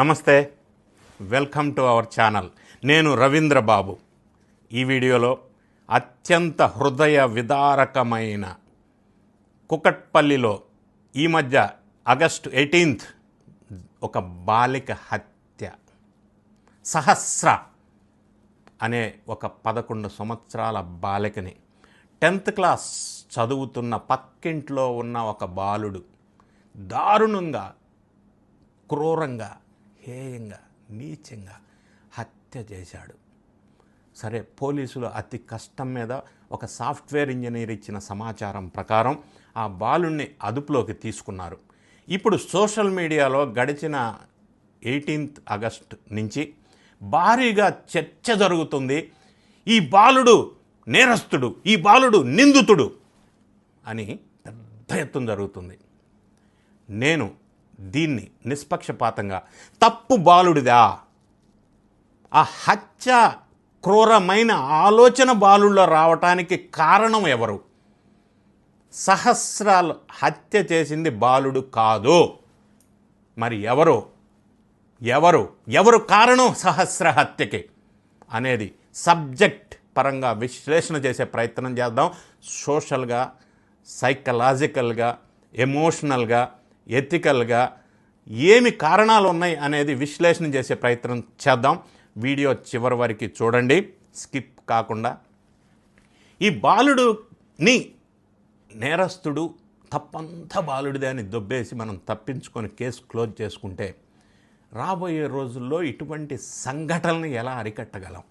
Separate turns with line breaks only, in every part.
నమస్తే. Welcome to our channel నేను రవీంద్ర బాబు. ఈ వీడియోలో అత్యంత హృదయ విదారకమైన కుకట్పల్లిలో ఈ మధ్య ఆగస్టు ఎయిటీన్త్ ఒక బాలిక హత్య. సహస్ర అనే ఒక పదకొండు సంవత్సరాల బాలికని టెన్త్ క్లాస్ చదువుతున్న పక్కింట్లో ఉన్న ఒక బాలుడు దారుణంగా క్రూరంగా హేయంగా నీచంగా హత్య చేశాడు. సరే పోలీసులు అతి కష్టం మీద ఒక సాఫ్ట్వేర్ ఇంజనీర్ ఇచ్చిన సమాచారం ప్రకారం ఆ బాలుణ్ణి అదుపులోకి తీసుకున్నారు. ఇప్పుడు సోషల్ మీడియాలో గడిచిన ఎయిటీన్త్ ఆగస్ట్ నుంచి భారీగా చర్చ జరుగుతుంది. ఈ బాలుడు నేరస్తుడు ఈ బాలుడు నిందితుడు అని పెద్ద ఎత్తున జరుగుతుంది. నేను దీన్ని నిష్పక్షపాతంగా. తప్పు బాలుడిదా? ఆ హత్య క్రూరమైన ఆలోచన బాలుల్లో రావటానికి కారణం ఎవరు? సహస్రాలు హత్య చేసింది బాలుడు కాదు. మరి ఎవరు? ఎవరు? ఎవరు కారణం సహస్ర హత్యకి? అనేది సబ్జెక్ట్ పరంగా విశ్లేషణ చేసే ప్రయత్నం చేద్దాం. సోషల్గా సైకలాజికల్గా ఎమోషనల్గా ఎథికల్గా ఏమి కారణాలు ఉన్నాయి అనేది విశ్లేషణ చేసే ప్రయత్నం చేద్దాం. వీడియో చివరి వరకు చూడండి. స్కిప్ కాకుండా. ఈ బాలుడుని నేరస్తుడు తప్పంతా బాలుడిదే అని దొబ్బేసి మనం తప్పించుకొని కేసు క్లోజ్ చేసుకుంటే రాబోయే రోజుల్లో ఇటువంటి సంఘటనలు ఎలా అరికట్టగలం?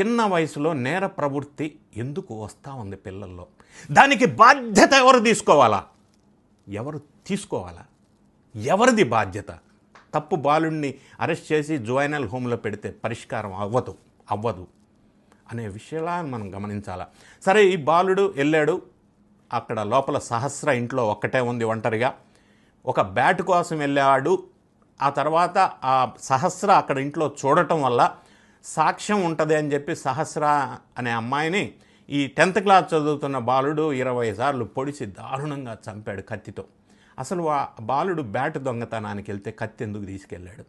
చిన్న వయసులో నేర ప్రవృత్తి ఎందుకు వస్తూ ఉంది పిల్లల్లో? దానికి బాధ్యత ఎవరు తీసుకోవాలా? ఎవరు తీసుకోవాలా? ఎవరిది బాధ్యత? తప్పు బాలుడిని అరెస్ట్ చేసి జువైనల్ హోమ్లో పెడితే పరిష్కారం అవ్వదు. అవ్వదు. అనే విషయాలను మనం గమనించాలా? సరే ఈ బాలుడు వెళ్ళాడు. అక్కడ లోపల సహస్ర ఇంట్లో ఒక్కటే ఉంది ఒంటరిగా. ఒక బ్యాట్ కోసం వెళ్ళాడు. ఆ తర్వాత ఆ సహస్ర అక్కడ ఇంట్లో చూడటం వల్ల సాక్ష్యం ఉంటుంది అని చెప్పి సహస్ర అనే అమ్మాయిని ఈ టెన్త్ క్లాస్ చదువుతున్న బాలుడు ఇరవై సార్లు పొడిచి దారుణంగా చంపాడు కత్తితో. అసలు ఆ బాలుడు బ్యాట్ దొంగతనానికి వెళ్తే కత్తి ఎందుకు తీసుకెళ్ళాడు?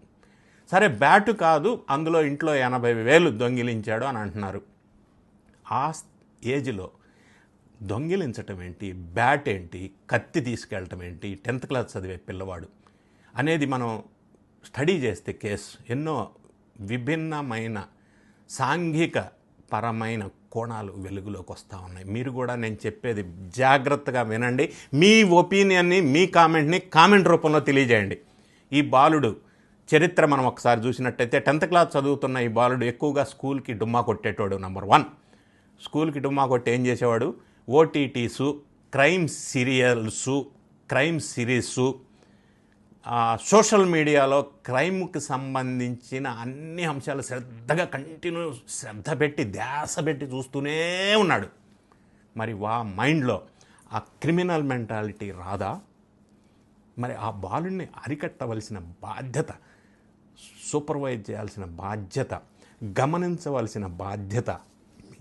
సరే బ్యాటు కాదు అందులో ఇంట్లో ఎనభై వేలు దొంగిలించాడు అని అంటున్నారు. ఆ ఏజ్లో దొంగిలించటం ఏంటి? బ్యాట్ ఏంటి? కత్తి తీసుకెళ్ళటం ఏంటి? టెన్త్ క్లాస్ చదివే పిల్లవాడు. అనేది మనం స్టడీ చేస్తే కేసు ఎన్నో విభిన్నమైన సాంఘిక పరమైన కోణాలు వెలుగులోకి వస్తూ ఉన్నాయి. మీరు కూడా నేను చెప్పేది జాగ్రత్తగా వినండి. మీ ఒపీనియన్ని మీ కామెంట్ని కామెంట్ రూపంలో తెలియజేయండి. ఈ బాలుడు చరిత్ర మనం ఒకసారి చూసినట్టయితే టెన్త్ క్లాస్ చదువుతున్న ఈ బాలుడు ఎక్కువగా స్కూల్కి డుమ్మా కొట్టేటోడు నెంబర్ వన్. స్కూల్కి డుమ్మా కొట్టి ఏం చేసేవాడు? OTTs crime serials crime series social మీడియాలో క్రైమ్కి సంబంధించిన అన్ని అంశాలు శ్రద్ధగా కంటిన్యూ శ్రద్ధ పెట్టి ధ్యాస పెట్టి చూస్తూనే ఉన్నాడు. మరి వా మైండ్లో ఆ క్రిమినల్ మెంటాలిటీ రాదా? మరి ఆ బాలుని అరికట్టవలసిన బాధ్యత సూపర్వైజ్ చేయాల్సిన బాధ్యత గమనించవలసిన బాధ్యత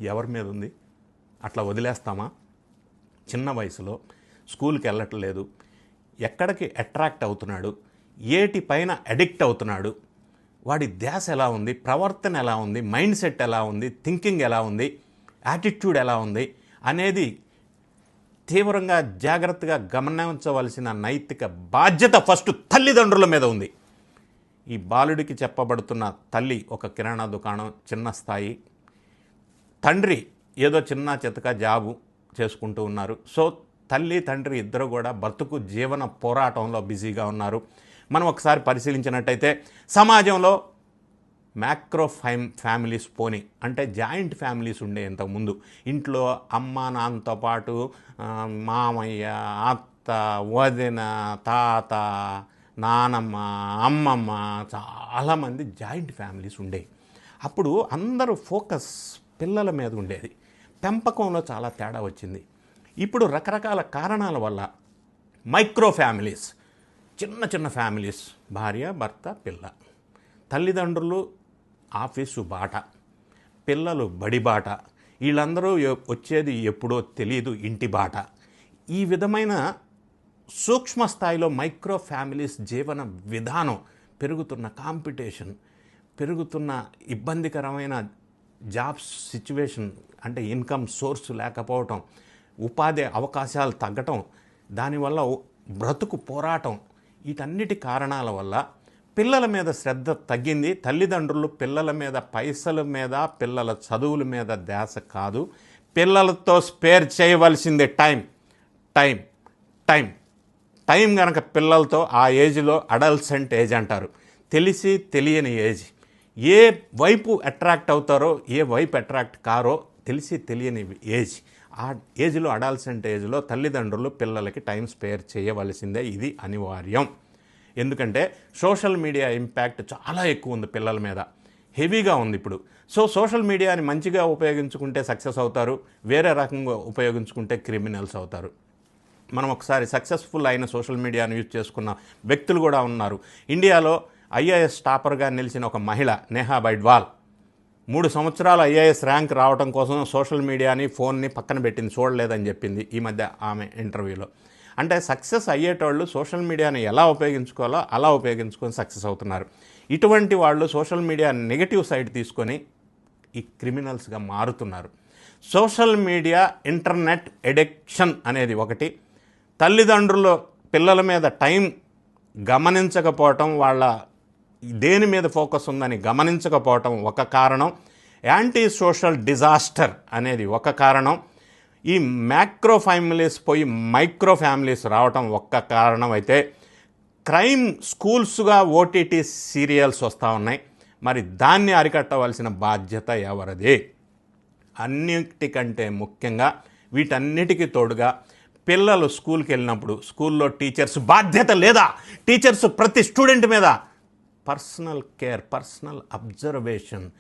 ఎవరి మీద ఉంది? అట్లా వదిలేస్తామా? చిన్న వయసులో స్కూల్కి వెళ్ళట్లేదు. ఎక్కడికి అట్రాక్ట్ అవుతున్నాడు? ఏటి పైన అడిక్ట్ అవుతున్నాడు? వాడి ధ్యాస ఎలా ఉంది? ప్రవర్తన ఎలా ఉంది? మైండ్ సెట్ ఎలా ఉంది? థింకింగ్ ఎలా ఉంది? యాటిట్యూడ్ ఎలా ఉంది? అనేది తీవ్రంగా జాగ్రత్తగా గమనించవలసిన నైతిక బాధ్యత ఫస్ట్ తల్లిదండ్రుల మీద ఉంది. ఈ బాలుడికి చెప్పబడుతున్న తల్లి ఒక కిరాణా దుకాణం చిన్న స్థాయి. తండ్రి ఏదో చిన్న చితక జాబు చేసుకుంటూ ఉన్నారు. సో తల్లి తండ్రి ఇద్దరు కూడా బతుకు జీవన పోరాటంలో బిజీగా ఉన్నారు. మనం ఒకసారి పరిశీలించినట్టయితే సమాజంలో మ్యాక్రో ఫైమ్ ఫ్యామిలీస్ పోని అంటే జాయింట్ ఫ్యామిలీస్ ఉండే ఇంతకుముందు. ఇంట్లో అమ్మ నాన్నతో పాటు మామయ్య అత్త వదిన తాత నానమ్మ అమ్మమ్మ చాలామంది జాయింట్ ఫ్యామిలీస్ ఉండేవి అప్పుడు అందరూ ఫోకస్ పిల్లల మీద ఉండేది. పెంపకంలో చాలా తేడా వచ్చింది. ఇప్పుడు రకరకాల కారణాల వల్ల మైక్రో ఫ్యామిలీస్ చిన్న చిన్న ఫ్యామిలీస్ భార్య భర్త పిల్ల. తల్లిదండ్రులు ఆఫీసు బాట పిల్లలు బడి బాట వీళ్ళందరూ వచ్చేది ఎప్పుడో తెలియదు ఇంటి బాట. ఈ విధమైన సూక్ష్మ స్థాయిలో మైక్రో ఫ్యామిలీస్ జీవన విధానం పెరుగుతున్న కాంపిటీషన్ పెరుగుతున్న ఇబ్బందికరమైన జాబ్స్ సిచ్యువేషన్ అంటే ఇన్కమ్ సోర్స్ లేకపోవటం ఉపాధి అవకాశాలు తగ్గటం దానివల్ల బ్రతుకు పోరాటం వీటన్నిటి కారణాల వల్ల పిల్లల మీద శ్రద్ధ తగ్గింది. తల్లిదండ్రులు పిల్లల మీద పైసల మీద పిల్లల చదువుల మీద ధ్యాస కాదు. పిల్లలతో స్పేర్ చేయవలసింది టైం టైం టైం టైం కనుక పిల్లలతో ఆ ఏజ్లో అడల్సెంట్ ఏజ్ అంటారు. తెలిసి తెలియని ఏజ్. ఏ వైపు అట్రాక్ట్ అవుతారో ఏ వైపు అట్రాక్ట్ కారో తెలిసి తెలియని ఏజ్. ఆ ఏజ్లో అడాల్సెంట్ ఏజ్లో తల్లిదండ్రులు పిల్లలకి టైం స్పేర్ చేయవలసిందే ఇది అనివార్యం. ఎందుకంటే సోషల్ మీడియా ఇంపాక్ట్ చాలా ఎక్కువ ఉంది పిల్లల మీద. హెవీగా ఉంది ఇప్పుడు. సో సోషల్ మీడియాని మంచిగా ఉపయోగించుకుంటే సక్సెస్ అవుతారు. వేరే రకంగా ఉపయోగించుకుంటే క్రిమినల్స్ అవుతారు. మనం ఒకసారి సక్సెస్ఫుల్ అయిన సోషల్ మీడియాను యూజ్ చేసుకున్న వ్యక్తులు కూడా ఉన్నారు. ఇండియాలో ఐఏఎస్ టాపర్గా నిలిచిన ఒక మహిళ నేహా బైడ్వాల్. మూడు సంవత్సరాలు ఐఏఎస్ ర్యాంక్ రావడం కోసం సోషల్ మీడియాని ఫోన్ని పక్కన పెట్టింది చూడలేదని చెప్పింది ఈ మధ్య ఆమె ఇంటర్వ్యూలో. అంటే సక్సెస్ అయ్యేటోళ్ళు సోషల్ మీడియాని ఎలా ఉపయోగించుకోవాలో అలా ఉపయోగించుకొని సక్సెస్ అవుతున్నారు. ఇటువంటి వాళ్ళు సోషల్ మీడియా నెగిటివ్ సైడ్ తీసుకొని ఈ క్రిమినల్స్గా మారుతున్నారు. సోషల్ మీడియా ఇంటర్నెట్ ఎడిక్షన్ అనేది ఒకటి. తల్లిదండ్రులు పిల్లల మీద టైం గమనించకపోవటం వాళ్ళ దేని మీద ఫోకస్ ఉందని గమనించకపోవటం ఒక కారణం. యాంటీ సోషల్ డిజాస్టర్ అనేది ఒక కారణం. ఈ మ్యాక్రో ఫ్యామిలీస్ పోయి మైక్రో ఫ్యామిలీస్ రావటం ఒక్క కారణం అయితే క్రైమ్ స్కూల్స్గా ఓటీటీ సీరియల్స్ వస్తూ ఉన్నాయి. మరి దాన్ని అరికట్టవలసిన బాధ్యత ఎవరిది? అన్నిటికంటే ముఖ్యంగా వీటన్నిటికీ తోడుగా పిల్లలు స్కూల్కి వెళ్ళినప్పుడు స్కూల్లో టీచర్స్ బాధ్యత లేదా? టీచర్స్ ప్రతి స్టూడెంట్ మీద పర్సనల్ కేర్ పర్సనల్ అబ్జర్వేషన్.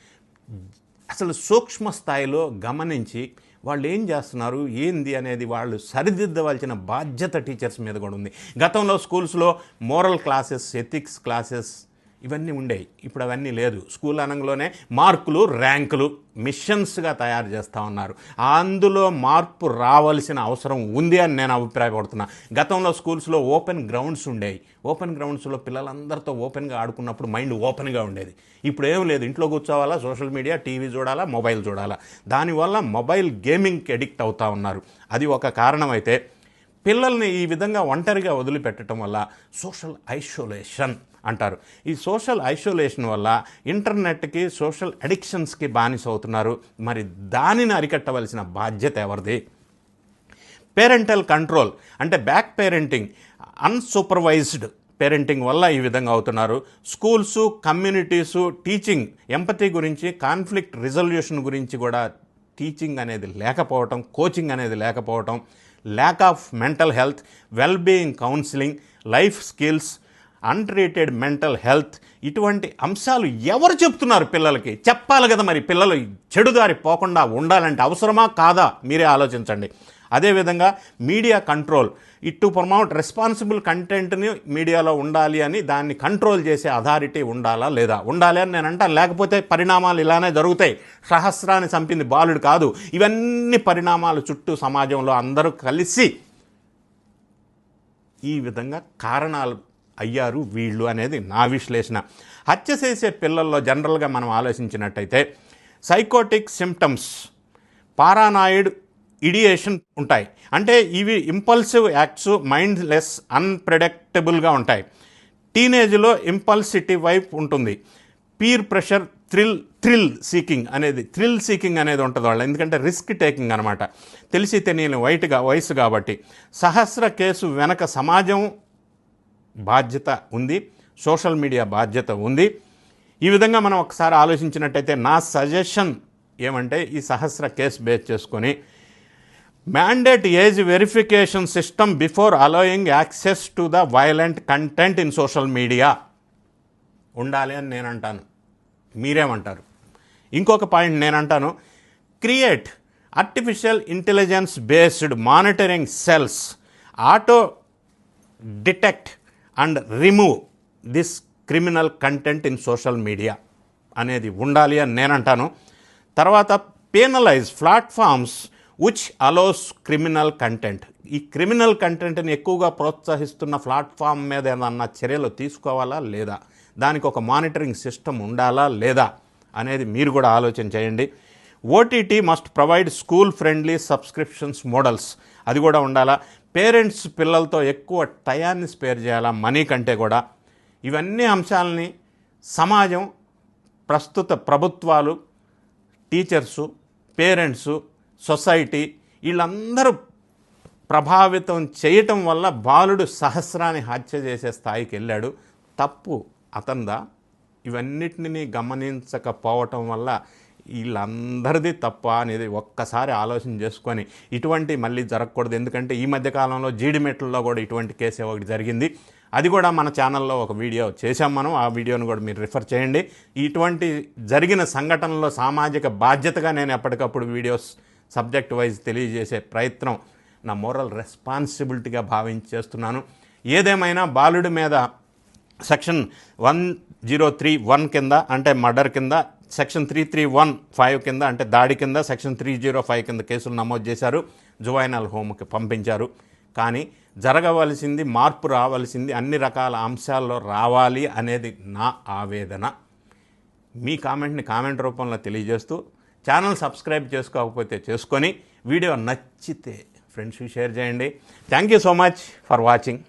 అసలు సూక్ష్మ స్థాయిలో గమనించి వాళ్ళు ఏం చేస్తున్నారు ఏంది అనేది వాళ్ళు సరిదిద్దవలసిన బాధ్యత టీచర్స్ మీద కూడా ఉంది. గతంలో స్కూల్స్లో మోరల్ క్లాసెస్ ఎథిక్స్ క్లాసెస్ ఇవన్నీ ఉండేవి ఇప్పుడు అవన్నీ లేదు. స్కూల్ అనగానే మార్కులు ర్యాంకులు మిషన్స్గా తయారు చేస్తూ ఉన్నారు. అందులో మార్పు రావాల్సిన అవసరం ఉంది అని నేను అభిప్రాయపడుతున్నా. గతంలో స్కూల్స్లో ఓపెన్ గ్రౌండ్స్ ఉండేవి. ఓపెన్ గ్రౌండ్స్లో పిల్లలందరితో ఓపెన్గా ఆడుకున్నప్పుడు మైండ్ ఓపెన్గా ఉండేది. ఇప్పుడు ఏం లేదు. ఇంట్లో కూర్చోవాలా సోషల్ మీడియా టీవీ చూడాలా మొబైల్ చూడాలా. దానివల్ల మొబైల్ గేమింగ్కి ఎడిక్ట్ అవుతూ ఉన్నారు. అది ఒక కారణం అయితే పిల్లల్ని ఈ విధంగా ఒంటరిగా వదిలిపెట్టడం వల్ల సోషల్ ఐసోలేషన్ అంటారు. ఈ సోషల్ ఐసోలేషన్ వల్ల ఇంటర్నెట్కి సోషల్ అడిక్షన్స్కి బానిస అవుతున్నారు మరి దానిని అరికట్టవలసిన బాధ్యత ఎవరిది? పేరెంటల్ కంట్రోల్ అంటే బ్యాక్ పేరెంటింగ్ అన్సూపర్వైజ్డ్ పేరెంటింగ్ వల్ల ఈ విధంగా అవుతున్నారు. స్కూల్స్ కమ్యూనిటీసు టీచింగ్ ఎంపతి గురించి కాన్ఫ్లిక్ట్ రిజల్యూషన్ గురించి కూడా టీచింగ్ అనేది లేకపోవటం కోచింగ్ అనేది లేకపోవటం lack of mental health well being counselling life skills untreated mental health ఇటువంటి అంశాలు ఎవరు చెప్తున్నారు పిల్లలకి? చెప్పాలి కదా మరి పిల్లలు చెడుదారి పోకుండా ఉండాలంటే అవసరమా కాదా? మీరే ఆలోచించండి. అదేవిధంగా మీడియా కంట్రోల్ ఇటు ప్రమోట్ రెస్పాన్సిబుల్ కంటెంట్ని మీడియాలో ఉండాలి అని దాన్ని కంట్రోల్ చేసే అథారిటీ ఉండాలా లేదా? ఉండాలి అని నేను అంటాను. లేకపోతే పరిణామాలు ఇలానే జరుగుతాయి. సహస్రాన్ని చంపింది బాలుడు కాదు. ఇవన్నీ పరిణామాలు చుట్టూ సమాజంలో అందరూ కలిసి ఈ విధంగా కారణాలు అయ్యారు వీళ్ళు అనేది నా విశ్లేషణ. హత్య చేసే పిల్లల్లో జనరల్గా మనం ఆలోచించినట్టయితే సైకోటిక్ సిమ్టమ్స్ పారానాయిడ్ ఇడియేషన్ ఉంటాయి. అంటే ఇవి ఇంపల్సివ్ యాక్ట్స్ మైండ్లెస్ అన్ప్రెడిక్టబుల్గా ఉంటాయి. టీనేజ్లో ఇంపల్సిటీ వైపు ఉంటుంది. Peer pressure thrill thrill seeking అనేది థ్రిల్ సీకింగ్ అనేది ఉంటుంది వాళ్ళు. ఎందుకంటే రిస్క్ టేకింగ్ అనమాట తెలిసి తెలియని వైట్గా వయసు కాబట్టి. సహస్ర కేసు వెనక సమాజం బాధ్యత ఉంది సోషల్ మీడియా బాధ్యత ఉంది. ఈ విధంగా మనం ఒకసారి ఆలోచించినట్టయితే నా సజెషన్ ఏమంటే ఈ సహస్ర కేసు బేస్ చేసుకొని mandate age verification system before allowing access to the violent content in social media. ఉండాలి అని నేను అంటాను మీరేమంటారు? ఇంకొక పాయింట్ నేను అంటాను create artificial intelligence based monitoring cells. Auto detect and remove this criminal content in social media అనేది ఉండాలి అని నేను అంటాను తర్వాత penalise platforms which allows criminal content ఈ క్రిమినల్ కంటెంట్ని ఎక్కువగా ప్రోత్సహిస్తున్న ప్లాట్ఫామ్ మీద ఏమన్నా చర్యలు తీసుకోవాలా లేదా? దానికి ఒక మానిటరింగ్ సిస్టమ్ ఉండాలా లేదా? అనేది మీరు కూడా ఆలోచన చేయండి. OTT must provide school friendly subscriptions models. అది కూడా ఉండాలా? పేరెంట్స్ పిల్లలతో ఎక్కువ టయాన్ని స్పేర్ చేయాలా? మనీ కంటే కూడా. ఇవన్నీ అంశాలని సమాజం ప్రస్తుత ప్రభుత్వాలు టీచర్సు పేరెంట్సు సొసైటీ వీళ్ళందరూ ప్రభావితం చేయటం వల్ల బాలుడు సహస్రాన్ని హత్య చేసే స్థాయికి వెళ్ళాడు. తప్పు అతందా? ఇవన్నిటిని గమనించకపోవటం వల్ల వీళ్ళందరిది తప్ప అనేది ఒక్కసారి ఆలోచన చేసుకొని ఇటువంటి మళ్ళీ జరగకూడదు. ఎందుకంటే ఈ మధ్యకాలంలో జీడిమెట్లలో కూడా ఇటువంటి కేసు ఒకటి జరిగింది. అది కూడా మన ఛానల్లో ఒక వీడియో చేశాం మనం. ఆ వీడియోను కూడా మీరు రిఫర్ చేయండి. ఇటువంటి జరిగిన సంఘటనలో సామాజిక బాధ్యతగా నేను ఎప్పటికప్పుడు వీడియోస్ సబ్జెక్ట్ వైజ్ తెలియజేసే ప్రయత్నం నా మోరల్ రెస్పాన్సిబిలిటీగా భావించి చేస్తున్నాను ఏదేమైనా బాలుడి మీద section one zero three one కింద అంటే మర్డర్ కింద section three three one five కింద అంటే దాడి కింద సెక్షన్ త్రీ జీరో ఫైవ్ కింద కేసులు నమోదు చేశారు. జువైనల్ హోమ్కి పంపించారు. కానీ జరగవలసింది మార్పు రావాల్సింది అన్ని రకాల అంశాల్లో రావాలి అనేది నా ఆవేదన. మీ కామెంట్ని కామెంట్ రూపంలో తెలియజేస్తూ ఛానల్ సబ్స్క్రైబ్ చేసుకోకపోతే చేసుకొని వీడియో నచ్చితే ఫ్రెండ్స్కి షేర్ చేయండి. Thank you so much for watching.